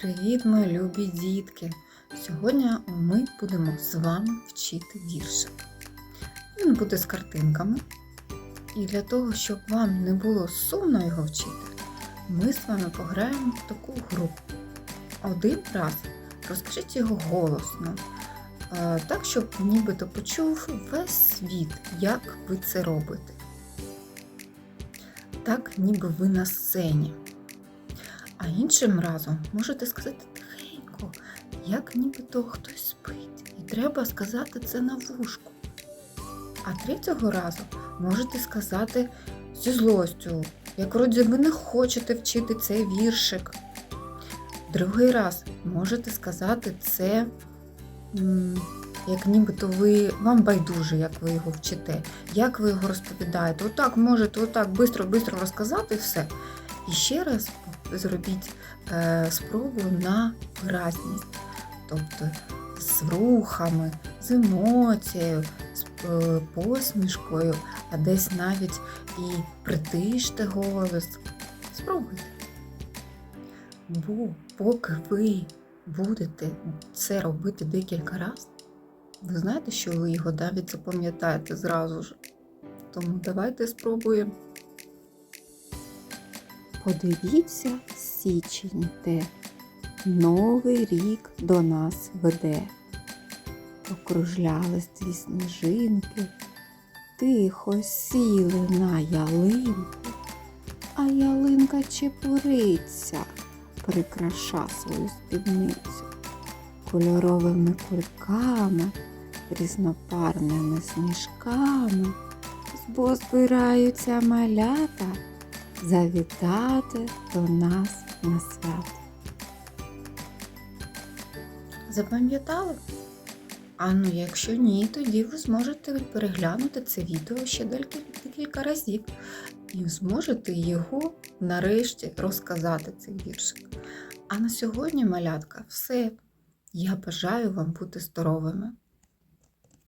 Привіт, мої любі дітки! Сьогодні ми будемо з вами вчити віршик. Він буде з картинками. І для того, щоб вам не було сумно його вчити, ми з вами пограємо в таку гру. Один раз розкажіть його голосно, е, так, щоб нібито почув весь світ, як ви це робите. Так, ніби ви на сцені. Іншим разом можете сказати тихенько, як нібито хтось спить. І треба сказати це на вушку. А третього разу можете сказати зі злостю, як вроді ви не хочете вчити цей віршик. Другий раз можете сказати це, як нібито ви вам байдуже, як ви його вчите, як ви його розповідаєте. Отак можете отак швидко-швидко розказати все. І ще раз зробіть е, спробу на виразність. Тобто з рухами, з емоцією, з е, посмішкою, а десь навіть і притиште голос. Спробуйте. Бо поки ви будете це робити декілька разів, ви знаєте, що ви його навіть запам'ятаєте зразу ж. Тому давайте спробуємо. Подивіться, січень те, новий рік до нас веде. Покружлялись дві сніжинки, тихо сіли на ялинку, а ялинка чепуриться, прикраша свою спідницю? Кольоровими кульками, різнопарними сніжками, бо збираються малята завітати до нас на свято. Запам'ятали? А ну, якщо ні, тоді ви зможете переглянути це відео ще декілька, разів і зможете його нарешті розказати цей віршик. А на сьогодні, малятка, все. Я бажаю вам бути здоровими,